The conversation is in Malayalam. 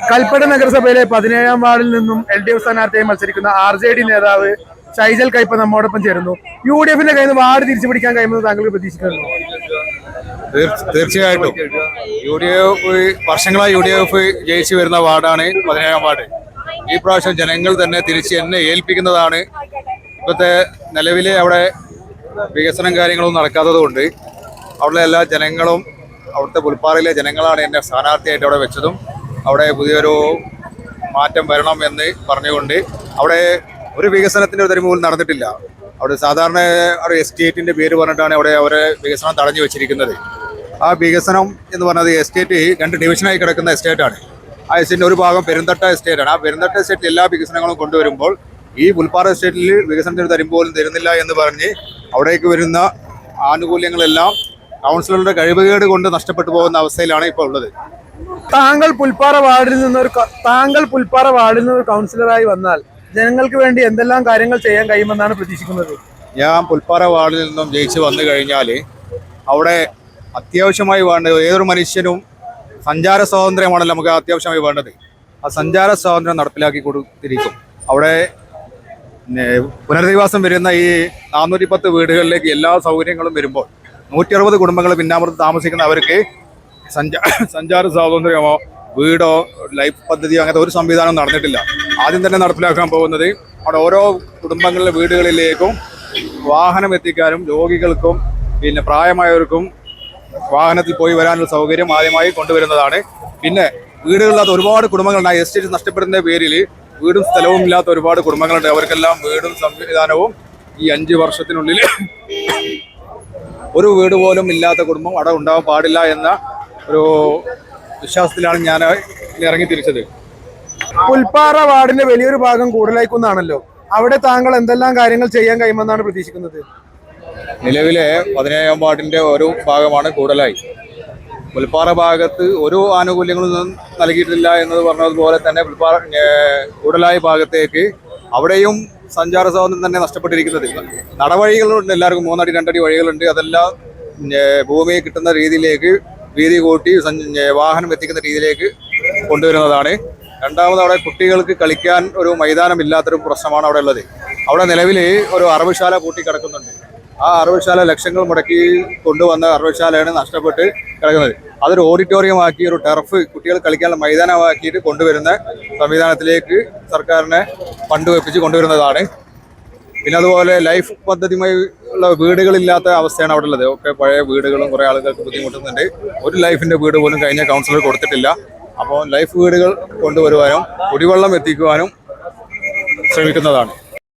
കൽപ്പറ്റ നഗരസഭയിലെ പതിനേഴാം വാർഡിൽ നിന്നും എൽ ഡി എഫ് സ്ഥാനാർത്ഥിയായി മത്സരിക്കുന്ന ആർ ജെ ഡി നേതാവ് ഷൈജൽ കൈപ്പ നമ്മോടൊപ്പം ചേരുന്നു. യു ഡി എഫിന്റെ കയ്യിൽ നിന്ന് വാർഡ് തിരിച്ചു പിടിക്കാൻ കഴിയുമെന്ന് താങ്കൾ പ്രതീക്ഷിക്കുന്നു തീർ- തീർച്ചയായിട്ടും. യു ഡി എഫ് വർഷങ്ങളായി യു ഡി എഫ് ജയിച്ചു വരുന്ന വാർഡാണ് പതിനേഴാം വാർഡ്. ഈ പ്രാവശ്യം ജനങ്ങൾ തന്നെ തിരിച്ച് എന്നെ ഏൽപ്പിക്കുന്നതാണ് ഇപ്പോഴത്തെ നിലവിലെ അവിടെ വികസനം കാര്യങ്ങളൊന്നും നടക്കാത്തത് കൊണ്ട് അവിടെ എല്ലാ ജനങ്ങളും അവിടുത്തെ പുൽപ്പാറയിലെ ജനങ്ങളാണ് എന്നെ സ്ഥാനാർത്ഥിയായിട്ട് അവിടെ വെച്ചതും. അവിടെ പുതിയൊരു മാറ്റം വരണം എന്ന് പറഞ്ഞുകൊണ്ട് അവിടെ ഒരു വികസനത്തിന്റെ ഒരു പോലും നടന്നിട്ടില്ല. അവിടെ സാധാരണ ഒരു എസ്റ്റേറ്റിന്റെ പേര് പറഞ്ഞിട്ടാണ് അവിടെ അവരെ വികസനം തടഞ്ഞു വെച്ചിരിക്കുന്നത്. ആ വികസനം എന്ന് പറഞ്ഞത് എസ്റ്റേറ്റ് രണ്ട് ഡിവിഷനായി കിടക്കുന്ന എസ്റ്റേറ്റാണ്. ആ എസ്റ്റേറ്റിന്റെ ഒരു ഭാഗം പെരുന്തട്ട എസ്റ്റേറ്റാണ്. ആ പെരുന്തട്ട എസ്റ്റേറ്റിൽ എല്ലാ വികസനങ്ങളും കൊണ്ടുവരുമ്പോൾ ഈ പുൽപ്പാറ എസ്റ്റേറ്റിൽ വികസനത്തിന് തരുമ്പോഴും തരുന്നില്ല എന്ന് പറഞ്ഞ് അവിടേക്ക് വരുന്ന ആനുകൂല്യങ്ങളെല്ലാം കൗൺസിലറുടെ കഴിവുകേട് കൊണ്ട് നഷ്ടപ്പെട്ടു പോകുന്ന അവസ്ഥയിലാണ് ഇപ്പോൾ ഉള്ളത്. താങ്കൾ പുൽപ്പാറ വാർഡിൽ നിന്ന് ഒരു താങ്കൾ പുൽപ്പാറ വാർഡിൽ നിന്ന് ഒരു കൗൺസിലറായി വന്നാൽ ജനങ്ങൾക്ക് വേണ്ടി എന്തെല്ലാം കാര്യങ്ങൾ ചെയ്യാൻ കഴിയുമെന്നാണ് പ്രതീക്ഷിക്കുന്നത്? ഞാൻ പുൽപ്പാറ വാർഡിൽ നിന്നും ജയിച്ച് വന്നു കഴിഞ്ഞാൽ അവിടെ അത്യാവശ്യമായി വേണ്ടത് ഏതൊരു മനുഷ്യനും സഞ്ചാര സ്വാതന്ത്ര്യമാണല്ലോ നമുക്ക് അത്യാവശ്യമായി വേണ്ടത്. ആ സഞ്ചാര സ്വാതന്ത്ര്യം നടപ്പിലാക്കി കൊടുത്തിരിക്കും. അവിടെ പുനരധിവാസം വരുന്ന ഈ നാനൂറ്റി പത്ത് വീടുകളിലേക്ക് എല്ലാ സൗകര്യങ്ങളും വരുമ്പോൾ നൂറ്റി അറുപത് കുടുംബങ്ങൾ പിന്നാമൃത്ത് താമസിക്കുന്ന അവർക്ക് സഞ്ചാ സഞ്ചാര സ്വാതന്ത്ര്യമോ വീടോ ലൈഫ് പദ്ധതിയോ അങ്ങനത്തെ ഒരു സംവിധാനം നടന്നിട്ടില്ല. ആദ്യം തന്നെ നടപ്പിലാക്കാൻ പോകുന്നത് അവിടെ ഓരോ കുടുംബങ്ങളിലെ വീടുകളിലേക്കും വാഹനം എത്തിക്കാനും രോഗികൾക്കും പിന്നെ പ്രായമായവർക്കും വാഹനത്തിൽ പോയി വരാനുള്ള സൗകര്യം ആദ്യമായി കൊണ്ടുവരുന്നതാണ്. പിന്നെ വീടുകളില്ലാത്ത ഒരുപാട് കുടുംബങ്ങളുണ്ട് ആ എസ്റ്റേറ്റ് നഷ്ടപ്പെടുന്ന പേരിൽ വീടും സ്ഥലവും ഇല്ലാത്ത ഒരുപാട് കുടുംബങ്ങളുണ്ട്. അവർക്കെല്ലാം വീടും സംവിധാനവും ഈ അഞ്ച് വർഷത്തിനുള്ളിൽ ഒരു വീട് പോലും ഇല്ലാത്ത കുടുംബം അവിടെ ഉണ്ടാവാൻ പാടില്ല എന്ന ഒരു വിശ്വാസത്തിലാണ് ഞാൻ ഇറങ്ങി തിരിച്ചത്. പുൽപ്പാറ വാർഡിന്റെ വലിയൊരു ഭാഗം കൂടുതലായിക്കുന്നാണല്ലോ അവിടെ താങ്കൾ എന്തെല്ലാം കാര്യങ്ങൾ ചെയ്യാൻ കഴിയുമെന്നാണ് പ്രതീക്ഷിക്കുന്നത്? നിലവിലെ പതിനേഴാം വാർഡിന്റെ ഒരു ഭാഗമാണ് കൂടലായി. പുൽപ്പാറ ഭാഗത്ത് ഒരു ആനുകൂല്യങ്ങളും ഒന്നും നൽകിയിട്ടില്ല എന്നത് പറഞ്ഞതുപോലെ തന്നെ പുൽപ്പാറ കൂടലായി ഭാഗത്തേക്ക് അവിടെയും സഞ്ചാര സ്വാതന്ത്ര്യം തന്നെ നഷ്ടപ്പെട്ടിരിക്കുന്നത്. നടവഴികളുണ്ട് എല്ലാവർക്കും മൂന്നടി രണ്ടടി വഴികളുണ്ട്. അതെല്ലാം ഭൂമി കിട്ടുന്ന രീതിയിലേക്ക് വീതി കൂട്ടി വാഹനം എത്തിക്കുന്ന രീതിയിലേക്ക് കൊണ്ടുവരുന്നതാണ്. രണ്ടാമത് അവിടെ കുട്ടികൾക്ക് കളിക്കാൻ ഒരു മൈതാനം ഇല്ലാത്തൊരു പ്രശ്നമാണ് അവിടെ ഉള്ളത്. അവിടെ നിലവിൽ ഒരു അറവുശാല കൂട്ടിക്കിടക്കുന്നുണ്ട് ആ അറവുശാല ലക്ഷങ്ങൾ മുടക്കി കൊണ്ടുവന്ന അറവുശാലയാണ് നഷ്ടപ്പെട്ട് കിടക്കുന്നത്. അതൊരു ഓഡിറ്റോറിയം ആക്കി ഒരു ടർഫ് കുട്ടികൾ കളിക്കാനുള്ള മൈതാനമാക്കിയിട്ട് കൊണ്ടുവരുന്ന സംവിധാനത്തിലേക്ക് സർക്കാരിനെ ഫണ്ട് വെപ്പിച്ച് കൊണ്ടുവരുന്നതാണ്. പിന്നെ അതുപോലെ ലൈഫ് പദ്ധതിയുമായി ഉള്ള വീടുകളില്ലാത്ത അവസ്ഥയാണ് അവിടെ ഉള്ളത്. ഒക്കെ പഴയ വീടുകളും കുറേ ആളുകൾക്ക് ബുദ്ധിമുട്ടുന്നുണ്ട്. ഒരു ലൈഫിന്റെ വീട് പോലും കഴിഞ്ഞ കൗൺസിലർ കൊടുത്തിട്ടില്ല. അപ്പോൾ ലൈഫ് വീടുകൾ കൊണ്ടുവരുവാനും കുടിവെള്ളം എത്തിക്കുവാനും ശ്രമിക്കുന്നതാണ്.